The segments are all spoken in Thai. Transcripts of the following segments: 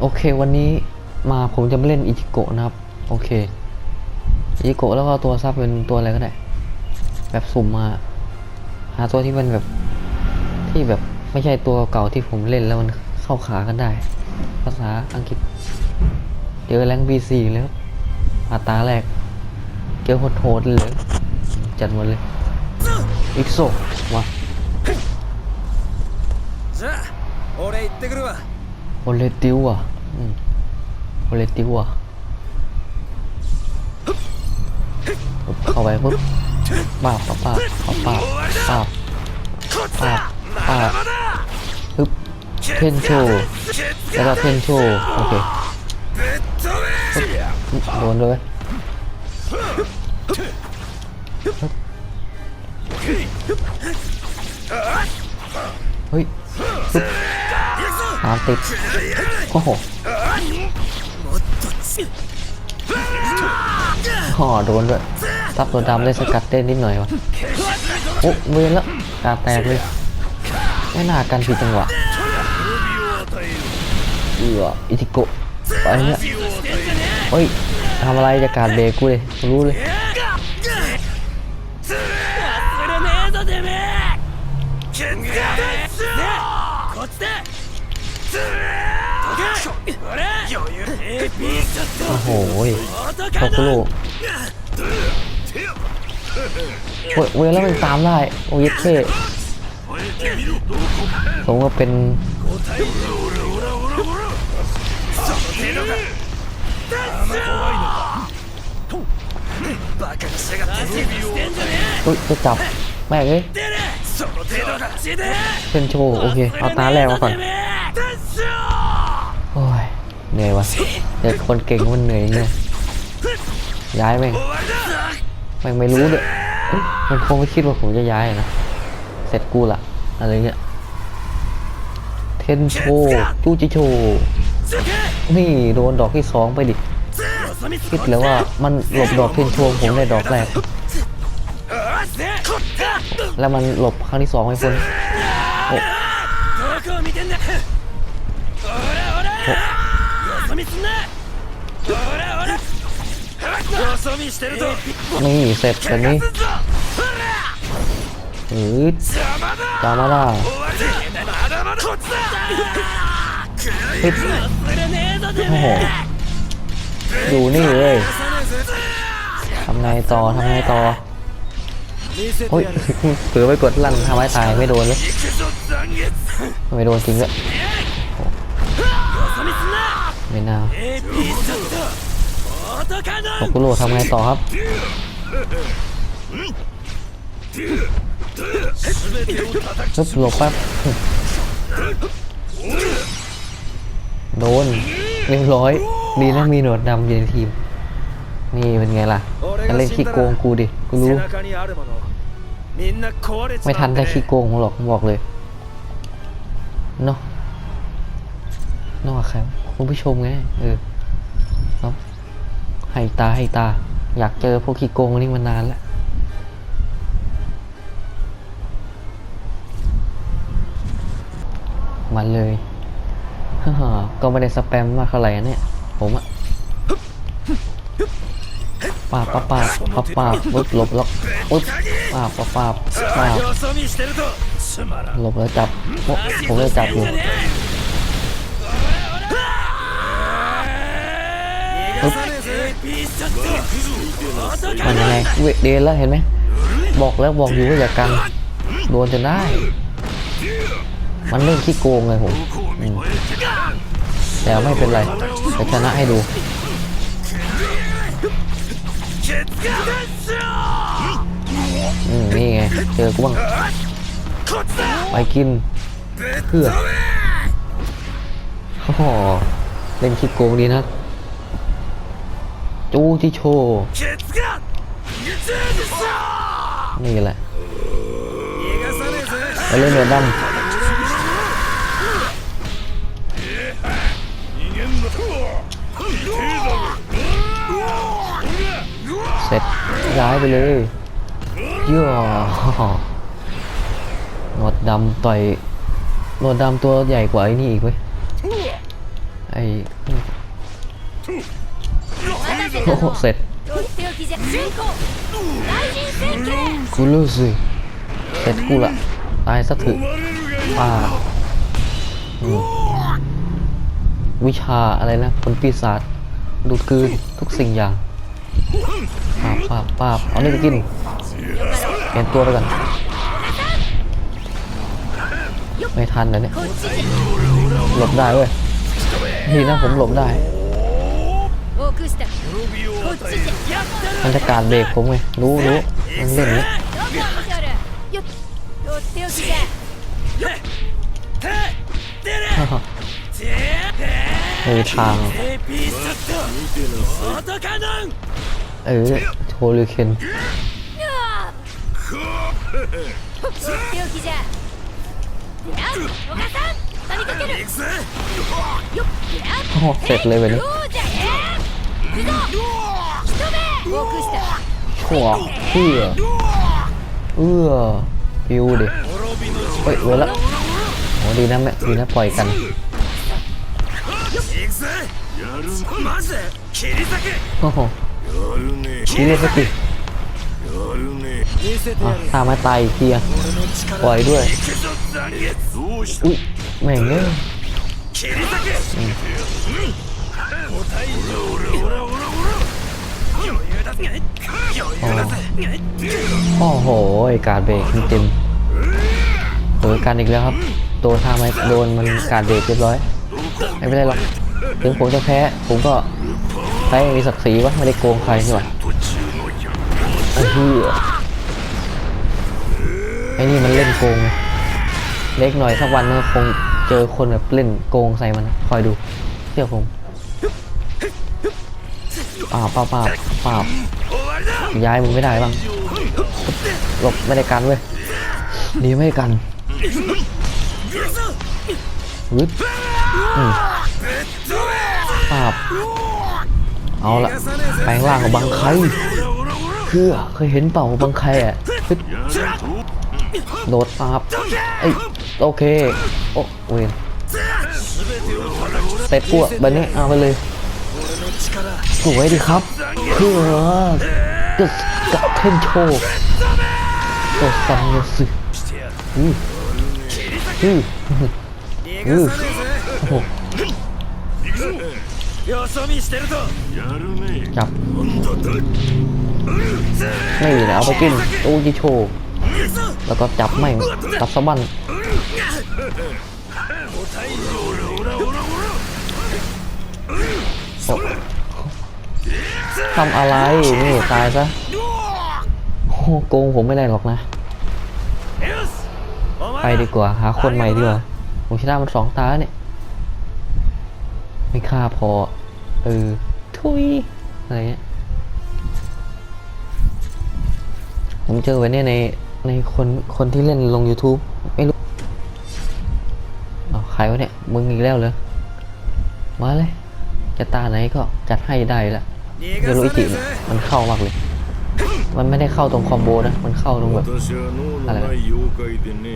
โอเค วันนี้มาผมจะมาเล่นอิจิโกะนะครับ โอเค อิจิโกะแล้วก็ตัวซับเป็นตัวอะไรก็ได้ แบบสุ่มมา หาตัวที่มันแบบ ที่แบบไม่ใช่ตัวเก่าที่ผมเล่นแล้วมันเข้าขากันได้ ภาษาอังกฤษ เจอแรงบีซีแล้วมาตาแรก เจอโหดๆเลย จัดหมดเลย อีกโซมา じゃあ俺行ってくるわ โอเลติวอะ volatile อะเข้าไปปุ๊บปาบปาบปาบปาบปาบปาบปาบปึ๊บเพนโชแล้วก็เพนโชโอเคโดนด้วยามติดโอ้โหห่อโดนด้วยทับตัวดำเลยสกัดเต้นนิดหน่อยวะโอ้เวียนแล้วตาแตกเลยไม่น่ากันผิดจังหวะเอืออิทิโกะไปเนี่ยเฮ้ยทำอะไรจะการเบรกกูเลยรู้เลย โอ้โหตกลูกเวลแล้วมันตามได้ โอ้ยเท่ผมว่าเป็นอุ้ยจะจับแม่เอ้ยเป็นโชว์โอเค เอาตาแรกมาก่อน เหนื่อยวะเด็กคนเก่งมันเหนื่อยเงยย้ายแม่งแม่งไม่รู้เลยมันคงไม่คิดว่าผมจะย้ายนะเสร็จกูละอะไรเงี้ยเทนโชจูจิโชนี่โดนดอกที่สองไปดิคิดแล้วว่ามันหลบดอกเทนโชผมได้ดอกแรกแล้วมันหลบครั้งที่สองไม่พ้น นี่เสร็จกันนี้หรือจามาล่าปิดโอ้โหดูนี่เลยทำไงต่อทำไงต่อโอ้ยเผือไปกดลั่นทำให้ตายไม่โดนเลยไม่โดนจริงเลย ไม่น่าโอคุโรทำไงต่อครับซุบหลบแป๊บโดนเรียบร้อยดีนะมีหนวดดำอยู่ในทีม นี่เป็นไงล่ะเล่นขี้โกงกูดิกูรู้ไม่ทันได้ขี้โกงหรอกบอกเลยเนาะนอกครับ คุณผู้ชมไง เออครับให้ตาให้ตา อยากเจอพวกขี้โกงนี่มานานแล้วมาเลยฮ่าก็ไม่ได้สแปมมากเท่าไหร่เนี่ย ผมอะปาบปาบปาบปาบปาปุ๊บหลบแล้วปุ๊บปาบปาปาปาหลบแล้วจับผมจะจับอยู่ มันยังไงเวทเดนแล้วเห็นไหมบอกแล้วบอกอยู่ว่าอย่ากังโดนจะได้ มันเริ่มขี้โกงเลยผมแต่ไม่เป็นไรจะชนะให้ดูนี่ไงเจอกูบ้งไปกินเพื่อโอ้โหเล่นคิดโกงดีนะ จู้ที่โชว์นี่แหละไปเล่นเดดัมเสร็จย้ายไปเลยย่อหนวดดำต่อยหนวดดำตัวใหญ่กว่าไอ้นี่อีกเว้ยไอ้ โอ้โหเสร็จกูรู้สิเสร็จกูละตายซะถึงป่าวิชาอะไรนะคลปีศาจดูดกืนทุกสิ่งอย่างป้าป้าป้าเอาเนื้อกินเปลี่ยนตัวไปก่อนไม่ทันนะเนี่ยหลบได้เว้ยนี่นะผมหลบได้ มันจะการเบรกผมไงรู้รู้มันเล่นนี้เออทางเออโชลิเคนโอ้เสร็จเลยแบบนี้ ขวบเพื่อเอื้อปิวดิเฮ้ยเวอละโอ้ดีนะแม่ดีนะปล่อยกันโอ้โหชีเลสกิตามมาตายเกียปล่อยด้วยอุ้ยแม่งเลย โอ้โหการเบรกเต็มๆเปิดการอีกแล้วครับโดนทางไหมโดนมันการเบรกเรียบร้อย ไม่เป็นไรหรอกถึงผมจะแพ้ ผมก็แพ้ย่างมีศักดิ์ศรีวะไม่ได้โกงใครนี่หว่าไอ้เหี้ยไอ้นี่มันเล่นโกงเล็กหน่อยสักวันมันคงเจอคนแบบเล่นโกงใส่มันคอยดูเชื่อผม อ่าเปล่าเปล่าเปล่าย้ายมึงไม่ได้บ้างหลบไม่ได้กันเว้ยดีไม่กันฮึดปาบเอาละแปลงร่างของบางไครเพื่อเคยเห็นเป่าของบางไครอะฮึดโดดปาบไอโอเค โอ้เวนเสร็จพวกแบบนี้เอาไปเลย สวยดีครับเพื่อจะกระเทนโชว์กดซัมเยสึอืออืออือโอ้โหจับไม่นะเอาไปกินตู้จิโชแล้วก็จับไม่จับสะบันโอ้ ทำอะไร นี่ตายซะโกงผมไม่ได้หรอกนะ ไปดีกว่า หาคนใหม่ดีกว่าโมชิดามันสองตาเนี่ย ไม่ฆ่าพอ เออ ทุย อะไรเงี้ย ผมเจอไว้เนี่ยใน ในคนคนที่เล่นลง YouTube ไม่รู้เอาใครวะเนี่ย มึงอีกแล้วเลยมาเลย จะตาไหนก็จัดให้ได้ละ เดโรอิจิมันเข้ามากเลย มันไม่ได้เข้าตรงคอมโบนะ มันเข้าตรงแบบอะไรนะ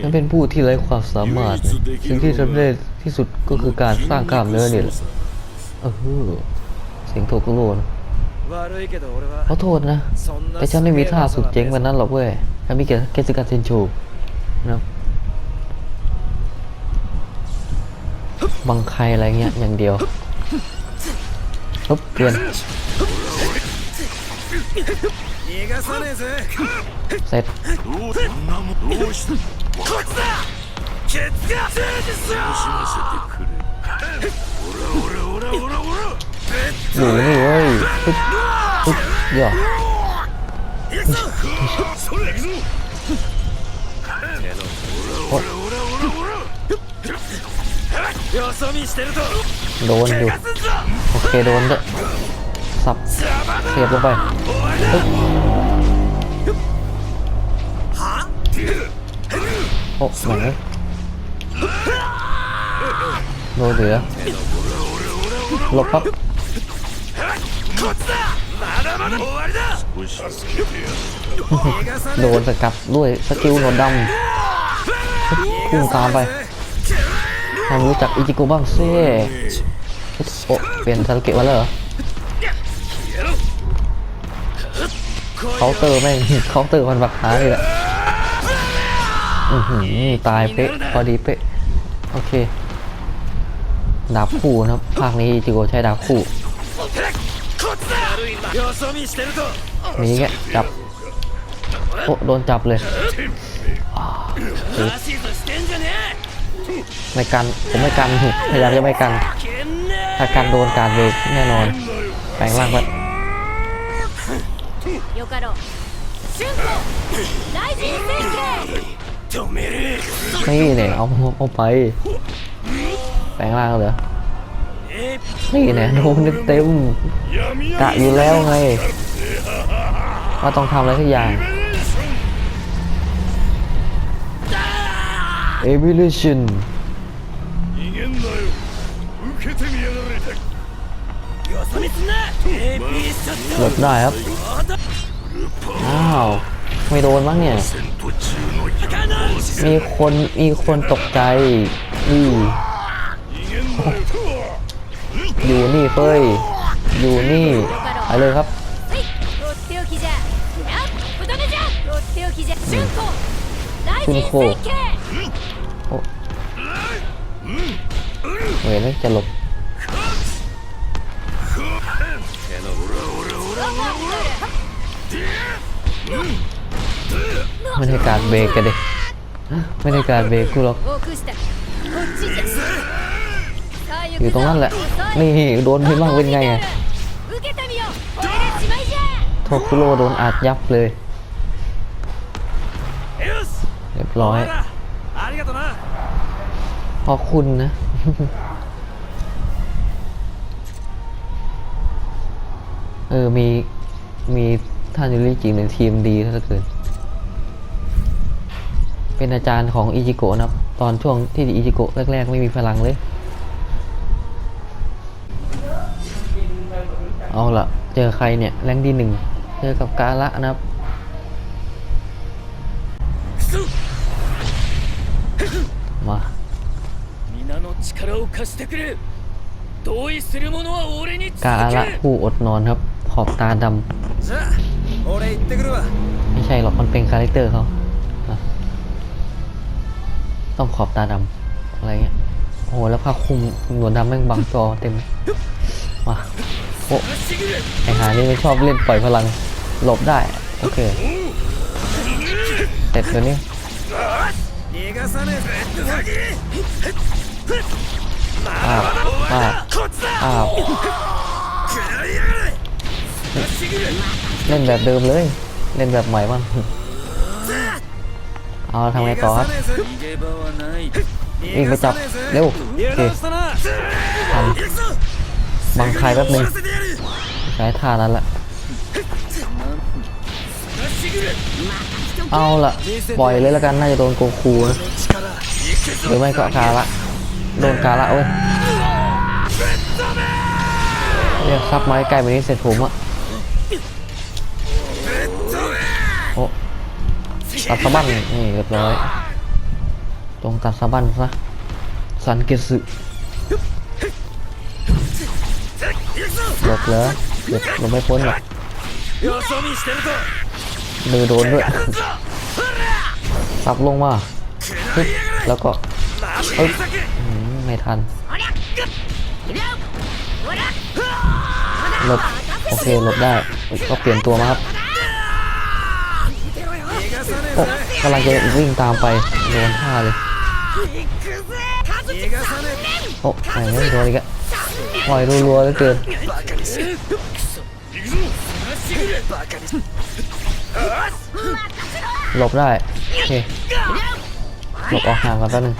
มันเป็นผู้ที่ไร้ความสามารถนะสิ่งที่สำเร็จที่สุดก็คือการสร้างกล้ามเนื้อนี่แหละเออเสียงโทโกโรนะขอโทษนะ แต่ฉันไม่มีท่าสุดเจ๋งแบบนั้นหรอกเว้ยฉันมีแค่สกัดเซนชูนะบังใครอะไรเงี้ยอย่างเดียว ฮึบเปลี่ยนเสร็จหนีนี่เว้ยปึ๊บปึ๊บย่อ โดนอยู่โอเคโดนด้วยสับเสียบลงไปโอ้แหมโดนเหลือหลบครับโดนสกัดด้วยสกิลโดนดดำพุ่งตามไป ทางรู้จักอิจิโกบ้างสิโอ้เปลี่ยนซาสเกะมาเลยเหรอเคาเตอร์แม่งเขาเตอร์มันบักหาเลยแหละตายเป๊ะพอดีเป๊ะ โอเค ดาบคู่นะครับ ภาคนี้จิโกใช้ดาบคู่นี่แกจับ โอ้โดนจับเลย ไม่กันผมไม่กันพยายามจะไม่กัน ถ้ากันโดนการเบรกแน่นอนแปลงร่างไปนี่เนี่ยเอาเอาไป แปลงร่างเหรอนี่เนี่ยโดนเต็มกะอยู่แล้วไงว่าต้องทำอะไรสักอย่างเอวิลเลชัน けてみやがれよそ見すんな AP ショッ หลบได้ครับ ト อ้าว ไม่โดนมั้งเนี่ย 戦途中のカノン มีคนมีคนตกใจอือ 逃げんなよ อยู่นี่เฟ้ย อยู่นี่ไปเลยครับ はいとっておきじゃやっとどめじゃとっておきじゃ春光大臣春光 เว้ยแล้วจะหลบไม่ได้การเบรกกันดิไม่ได้การเบรกกูหรอกอยู่ตรงนั้นแหละ นี่โดนพี่บ้างเป็นไงไงโทคุโรโดนอาดยับเลยเรียบร้อยขอบคุณนะ เออ มี มีท่านยูริจิเป็นทีมดีเหลือเกิน เป็นอาจารย์ของอิจิโกะนะครับ ตอนช่วงที่อิจิโกะแรก ๆ ไม่มีพลังเลย เอาละเจอใครเนี่ย แรงดีหนึ่ง เจอกับกาละนะครับมากาละผู้อดนอนครับ ขอบตาดำไม่ใช่หรอกมันเป็นคาแรคเตอร์เขาต้องขอบตาดำอะไรเงี้ยโอ้โหแล้วผ้าคุมหนวดดำแม่งบางจอเต็มมาโอ้ไอหานี่ไม่ชอบเล่นปล่อยพลังหลบได้ โอเคเสร็จตัวนี้อาบอาบอาบ เล่นแบบเดิมเลย เล่นแบบใหม่บ้างเอาทำไงต่อครับวิ่งไปจับเร็วโอเคทำบังคายแป๊บนึงสายท่านั้นแหละเอาละปล่อยเลยละกันน่าจะโดนโกคูนะหรือไม่ก็คาละโดนคาละโอ้ยเรียกซับไม้ไก่แบบนี้เสร็จผมอะ ตัดสะบั้นนี่เรียบร้อยตรงตัดสะบั้นซะสันเกสึหลบแล้วหลบเราไม่พ้นหรอกมือโดนด้วยซับลงมาแล้วก็ไม่ทันหลบโอเคหลบได้ก็เปลี่ยนตัวมาครับ ก็กำลังจะวิ่งตามไปโดนท่าเลยโอ้ยโดนอีกอะปล่อยรัวๆแล้วเกินหลบได้โอเคหลบออกห่างกันแป๊หนึ่ง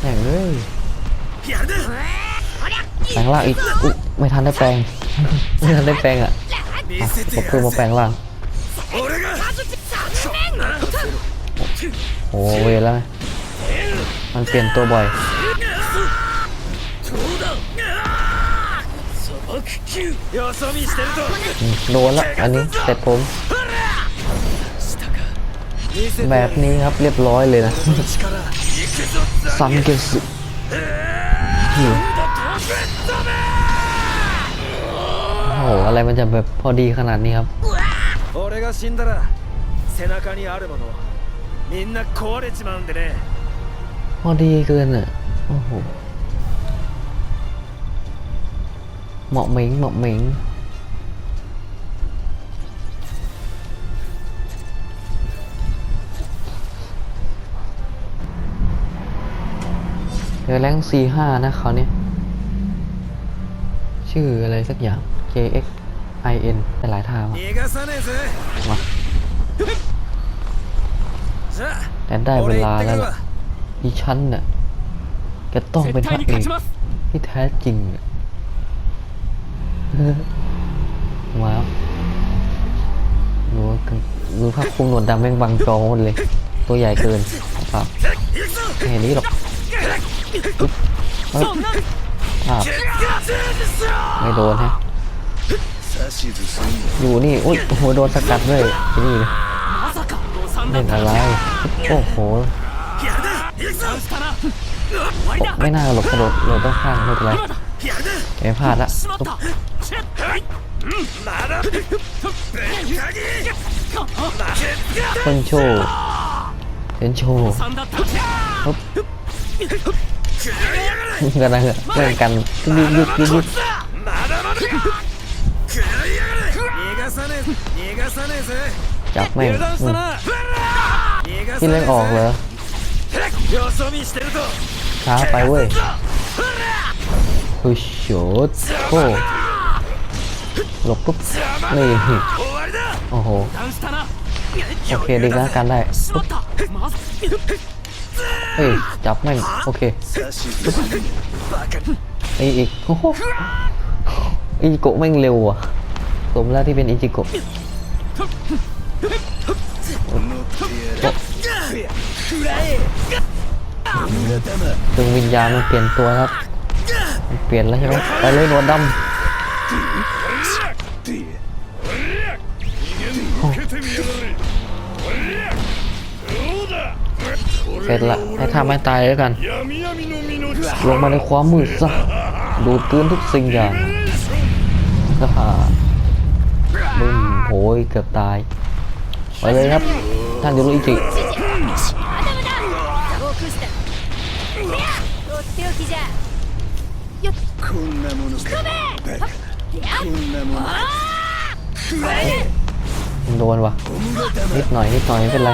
แข่งเลยแปลงล่างอีกอไม่ทันได้แปลงไม่ทันได้แปลงอะผบคือมาแปลงล่าง โอ้เวแล้ว มันเปลี่ยนตัวบ่อย โดนละอันนี้เสร็จผม แบบนี้ครับเรียบร้อยเลยนะ ซ้ำเกสุโอ้โห อะไรมันจะแบบพอดีขนาดนี้ครับ 背中にあるものみんな壊れちまうんでね พอดีเกินอ่ะ โอ้โห เหมาะเหม็งเหมาะเหม็งเดี๋ยวแรง C5 นะเขาวเนี่ย ชื่ออะไรสักอย่าง JX IN แต่หลายทางอะ 逃がさねえぜ มา じゃ แต่ได้เวลาแล้วล่ะอีชั้นน่ะจะต้องเป็นพระเอกที่แท้จริงว้าวรู้รู้ภาพคุมหนวดดำแม่งบังจอหมดเลย ตัวใหญ่เกินครับไม่เห็นนี้หรอกครับไม่โดนฮะอยู่นี่ อุ้ยโหโดนสกัดด้วยนี่ เล่นอะไร โอ้โห ไม่น่าหลบกระโดดหลบด้ข้างไม่เป็นไรเอ้พลาดละตุ๊เซนโชเซนโชปุ๊บกันนะเล่นกันยุดยุดยุดยุบจับแม่ง ที่เล่นออกเหรอช้าไปเว้ยโอ้โหโอ้หลบปุ๊บนี่โอ้โหโอเคดีงแล้วกันได้ปุ๊บเฮ้ยจับแม่งโอเคออีกโอ้โหอิจิโกะแม่งเร็วอะสมแล้วที่เป็นอิจิโกะ ดึงวิญญาณมันเปลี่ยนตัวครับมันเปลี่ยนแล้วใช่ไหมไปเลยหนวดดำเสร็จละให้ทำให้ตายแล้วกัน ลงมาในความมืดซะดูดกลืนทุกสิ่งอย่างบึ้มโหยเกือบตายไปเลยครับท่านยูรุอิจิ โดนวะนิดหน่อยนิดหน่อยไม่เป็นไร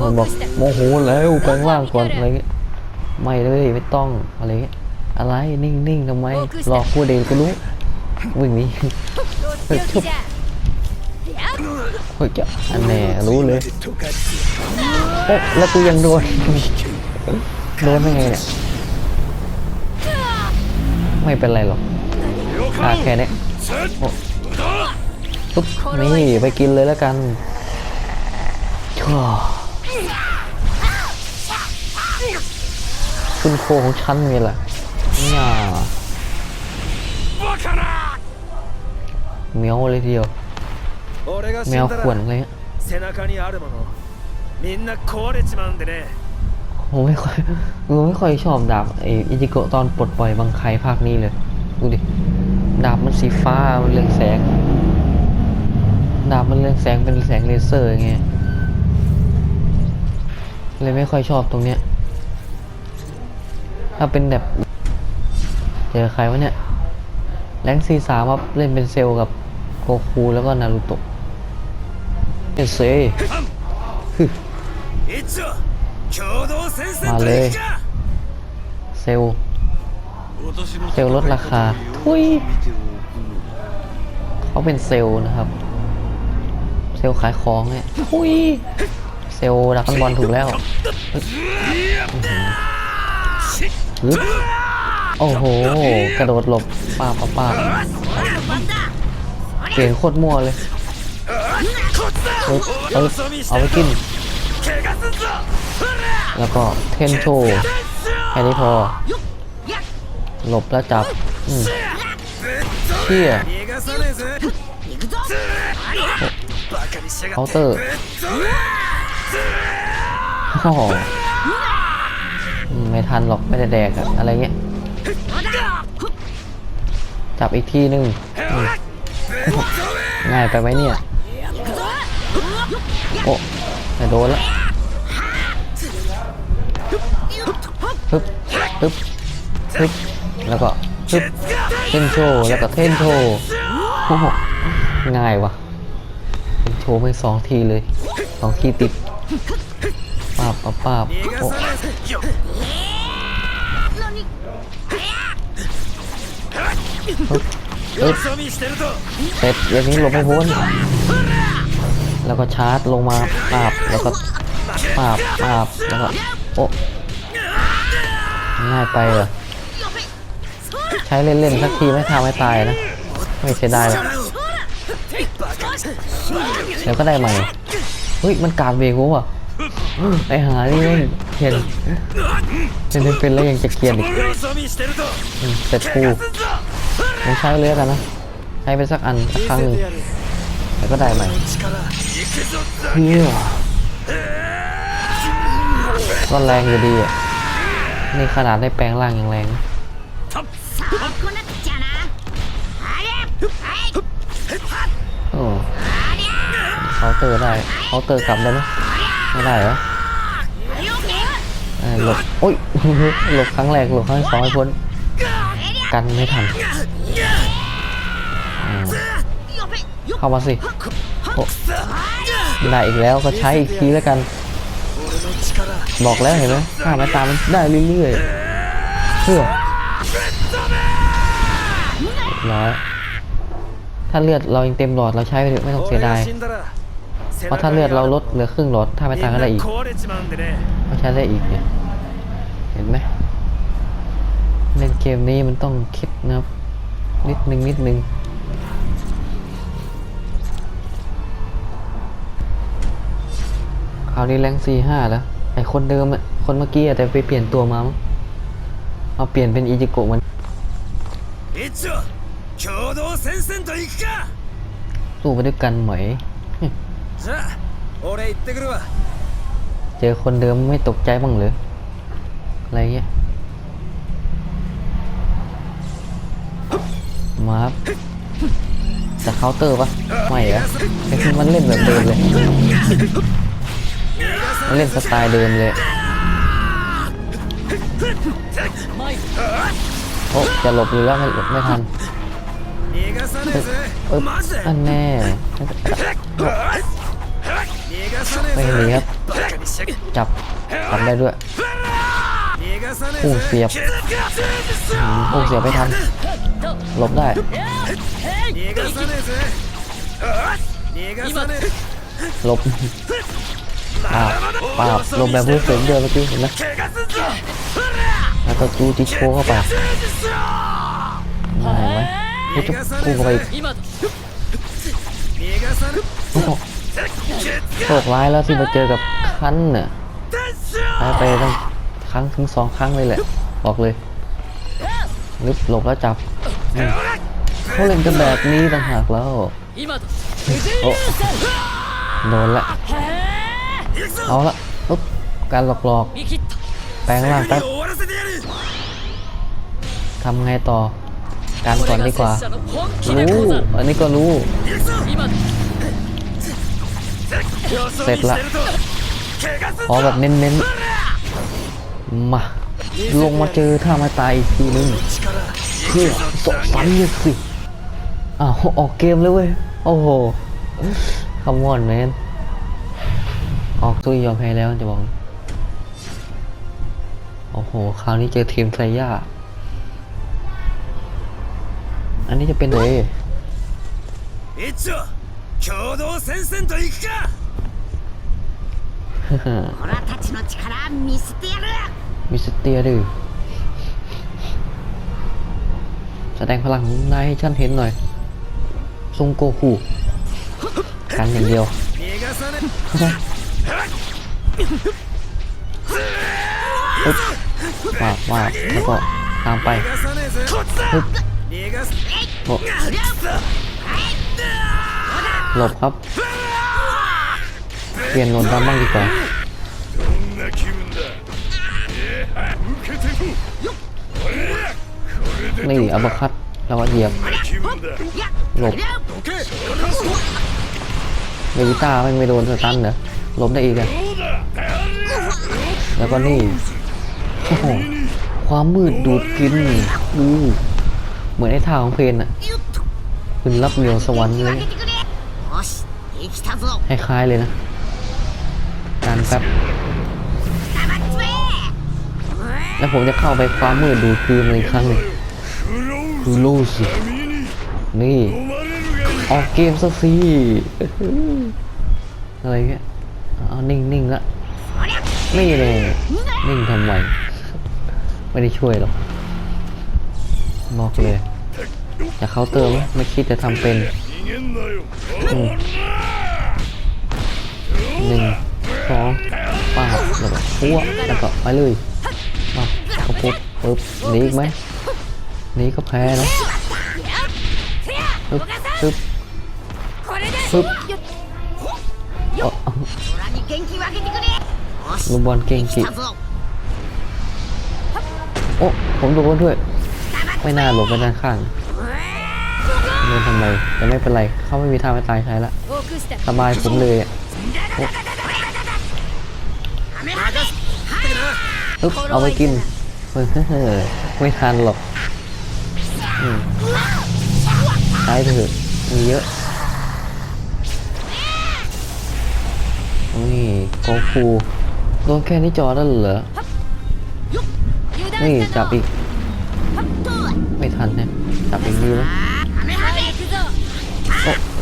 มันบอกโมโหแล้วแปลงร่างก่อนอะไรเงี้ยไม่เลยไม่ต้องอะไรเงี้ยอะไรนิ่งนิ่งทำไมรอพูดเองก็รู้วิ่งนี้เฮ้ยชุบเฮ้ยจะอันแน่รู้เลยเอ๊ะแล้วกูยังโดนโดนยังไงเนี่ยไม่เป็นไรหรอก อะแค่นี้ปุ๊บนี่ไปกินเลยแล้วกันชั่วคุณโคของฉันมีแหละเนี่ยเมียวเลยทีเดียวแมวข่วนเลยผมไม่ค่อยผมไม่ค่อยชอบดาบไออิจิโกะตอนปลดปล่อยบางใครภาคนี้เลย ดูดิ ดาบมันสีฟ้ามันเรืองแสง ดาบมันเรืองแสงเป็นแสงเลเซอร์ไงเลยไม่ค่อยชอบตรงเนี้ย ถ้าเป็นแบบเจอใครวะเนี่ย แรงซีสามครัเล่นเป็นเซลกับโกคูแล้วก็นารูโตะเป็เซมาเลย เซลเซลลดราคาุยเขาเป็นเซลล์นะครับ เซลล์ขายของเนี่ยอุ้ยเซลล์ดักบอลถูกแล้วโอ้โห กระโดดหลบป้าป้าป้าเปลี่ยนโคตรมั่วเลยเอาเอาไปกิน แล้วก็เทนโชแค่นี้พอ หลบแล้วจับ เชี่ยเคาน์เตอร์โอ้โหไม่ทันหรอกไม่ได้แดกอะอะไรเงี้ย จับอีกทีนึง ง่ายไปไหมเนี่ย โอ้แต่โดนแล้วฮึบฮึบฮึบแล้วก็ฮึบ เทนโชแล้วก็เทนโชง่ายวะเทนโชไม่สองทีเลยสองทีติดปาบปาบปาบโอ้เอ๊เสร็จเรื่องนี้ลงไม่พ้นแล้วก็ชาร์จลงมาปาบแล้วก็ปาบปาบแล้วก็โอ้ง่ายไปเหรอ ใช้เล่น ๆ สักทีไม่ทำให้ตายนะ ไม่ใช่ได้หรอกเดี๋ยวก็ได้ใหม่เฮ้ยมันกาดเบรกว่ะไอหานี่นเขียนเป็นเป็นแล้วยังจะเขียนอีกเสร็จกูไม่ใช้เลยกันนะใช้ไปสักอันสักครั้งหนึ่งแล้วก็ได้ใหม่เฮ้ยก็แรงอยู่ดีอะนี่ขนาดได้แปลงร่างยังแรง こうなっちゃなありゃはい โอ้เคาน์เตอร์ได้เคาน์เตอร์กลับได้ไหมไม่ได้เหรอ 了解 เออหลบโอ้ย หลบครั้งแรกหลบครั้งที่สองให้พ้น กันไม่ทันอืม やべよ เข้ามาสิโอ้ได้อีกแล้วก็ใช้อีกทีแล้วกัน 俺の力 บอกแล้วเห็นไหมข้าไม้ตามมันได้เรื่อยๆเพื่อ ร้อยถ้าเลือดเรายังเต็มหลอดเราใช้ไปเถอะไม่ต้องเสียดายเพราะถ้าเลือดเราลดเหลือครึ่งหลอดถ้าไม่ตังก็ได้อีกก็ใช้ได้อีกเนี่ยเห็นไหมเล่นเกมนี้มันต้องคิดนะครับนิดนึงนิดนึงคราวนี้แรงสี่ห้าแล้วไอคนเดิมอะคนเมื่อกี้แต่ไปเปลี่ยนตัวมาเอาเปลี่ยนเป็นอิจิโกะมัน 共同戦線と行くか สู้ไปด้วยกันไหม じゃあ俺行ってくるわ เจอคนเดิมไม่ตกใจบ้างเหรืออะไรเงี้ย มาครับจะเคาน์เตอร์ปะไม่เหรอไอ้ที่มันเล่นแบบเดิมเลย มันเล่นสไตล์เดิมเลย โอ้จะหลบอยู่แล้วไม่หลบไม่ทัน 逃がさねえぜ อันแน่ไม่มีครับ จับทำได้ด้วยโอ้เสียบโอ้เสียบไม่ทันหลบได้หลบปาบปาบลมแบบเพิ่งเสริมเดินเมื่อกี้เห็นไหมแล้วก็จูจิโชเข้าไปได้ไหม ให้จุ๊ไปโชคร้ายแล้วที่มาเจอกับคันเนี่ยไปไปตั้งครั้งถึงสองครั้งเลยแหละ บอกเลยลึบหลบแล้วจับเขาเล่นกันแบบนี้ต่างหากแล้วโโดนละ เอาละปุ๊บการหลอกหลอกแปลงร่างแป๊บทำไงต่อ การก่อนดีกว่า รู้ อันนี้ก็รู้ เสร็จละขอแบบเน้นๆ มา ลงมาเจอท่าไมาตายอีกทีนึงเพื่อสกสันเลยสิอ้าวออกเกมเลยเว้ย โอ้โหคำวอนแมนออกตู้ยอมแพ้แล้วจะบอก โอ้โห คราวนี้เจอทีมไซย่าันนี้จะเป็นเลยมิสเตียดื้อแสดงพลังนายให้ฉันเห็นหน่อยทรงโกคูกันอย่างเดียวปึ๊บว่าว่าแล้วก็ตามไปปึ๊บ หลบครับ เปลี่ยนโนนดำบ้างดีกว่านี่อับคัดแล้วก็เหยียบหลบเบวิต้าไม่โดนสตันเนอะลบได้อีกอะแล้วก็นี่ความมืดดูดกินดูเหมือนไอ้ท่าของเพนอะ ขึ้นรับเหนียวสวรรค์เลยคล้ายๆเลยนะการแป๊บแล้วผมจะเข้าไปความมืดดูคืนอีกครั้งหนึ่งคือลูสินี่ ออกเกมสักทีอะไรเงี้ยเอานิ่งนิ่งละนี่เลยนิ่งทำไมไม่ได้ช่วยหรอกบอกเลย จะเคาเตอร์ไหมไม่คิดจะทำเป็นหนึ่งสองป่าแล้วก็พัวแล้วก็ไปเลยมาเขาปุ๊บปุ๊บหนีอีกไหมหนีก็แพ้นะปึ๊บปึ๊บปึ๊บลูกบอลเก่งจีโอ้ผมโดนด้วย ไม่น่าหลบไม่น่าข้าง นทำไมแต่ไม่เป็นไรเขาไม่มีทางไปตายใช้ละสบายผมเลยอะปึ๊บเอาไปกินไม่ทานหรอกตายเถอะมีเยอะนี่โกฟูโดนแค่นี้จอแล้วเหรอนี่จับอีก ไม่ทันเน่ยจับอีกดีอล้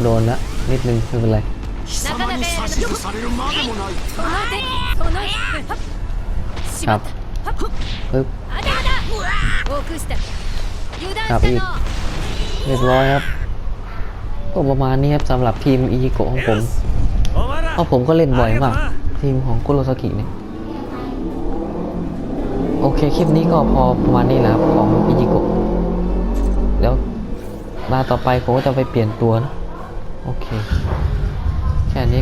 โดนละนิดนึงไม่เป็นไรครับปึ๊บครับอีกเรียบร้อยครับ ก็ประมาณนี้ครับสำหรับทีมอีโกของผมเพราะผมก็เล่นบ่อยมาก ทีมของกุโรซากิเนี่ยโอเค คลิปนี้ก็พอประมาณนี้แหละครับ ของอิจิโก มาต่อไปผมก็จะไปเปลี่ยนตัวนะ โอเค แค่นี้